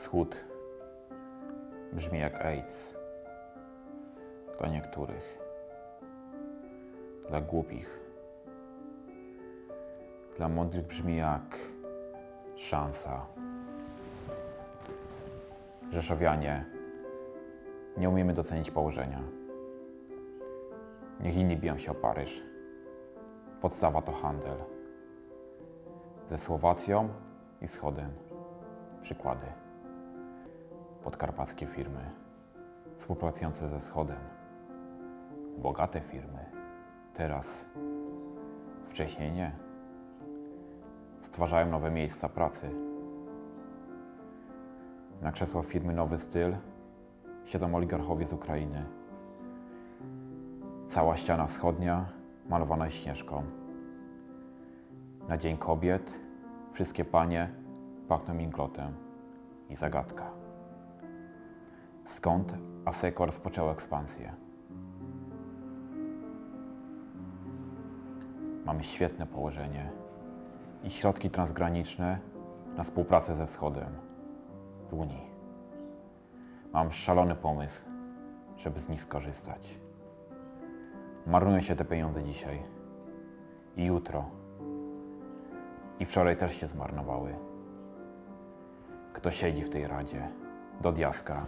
Wschód brzmi jak AIDS dla niektórych, dla głupich. Dla mądrych brzmi jak szansa. Rzeszowianie nie umiemy docenić położenia. Niech inni biją się o Paryż. Podstawa to handel. Ze Słowacją i Wschodem. Przykłady. Podkarpackie firmy współpracujące ze Wschodem. Bogate firmy. Teraz. Wcześniej nie. Stwarzają nowe miejsca pracy. Na krzesłach firmy Nowy Styl siedzą oligarchowie z Ukrainy. Cała ściana wschodnia malowana śnieżką. Na Dzień Kobiet wszystkie panie pachną inglotem i zagadka. Skąd Aseko rozpoczęło ekspansję? Mamy świetne położenie i środki transgraniczne na współpracę ze Wschodem, z Unii. Mam szalony pomysł, żeby z nich skorzystać. Marnują się te pieniądze dzisiaj i jutro. I wczoraj też się zmarnowały. Kto siedzi w tej radzie? Do diaska.